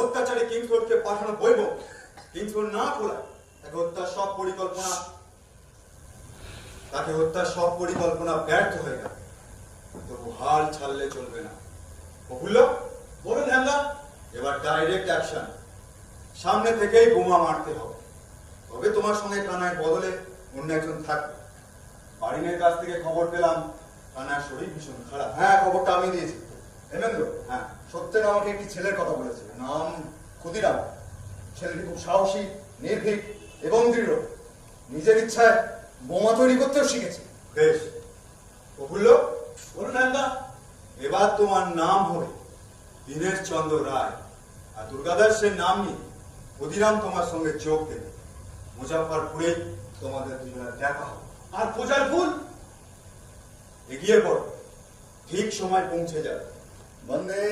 অত্যাচারী কিংসোরকে পাঠানো বইব কিংসোর না খোলায় তাকে হত্যার সব পরিকল্পনা তাকে হত্যার সব পরিকল্পনা ব্যর্থ হয়ে গেল। তবু হাল ছাড়লে চলবে না। প্রফুল্ল বলুন হ্যাংলা এবার ডাইরেক্ট অ্যাকশন সামনে থেকেই বোমা মারতে হবে। তবে তোমার সঙ্গে কানায় বদলে অন্য একজন থাকবে। বাড়িনের কাছ থেকে খবর পেলাম কানার শরীর ভীষণ খারাপ। হ্যাঁ খবরটা আমি দিয়েছি। হেমেন্দ্র হ্যাঁ সত্যেন আমাকে একটি ছেলের কথা বলেছে। নাম ক্ষুদিরাম। ছেলেটি খুব সাহসী, নির্ভীক এবং দৃঢ়। নিজের ইচ্ছায় বোমা তৈরি করতেও শিখেছে। বেশ। প্রফুল্ল, বলুন এবার তোমার নাম হবে দীনেশ চন্দ্র রায়। আর দুর্গাদাস সে নাম নিয়ে ক্ষুদিরাম তোমার সঙ্গে যোগ দেবে। মুজাফরপুরেই তোমাদের দুজনের দেখা হবে। আর খোঁজার ফুল? এগিয়ে পড়ো। ঠিক সময় পৌঁছে যাবে। বন্দে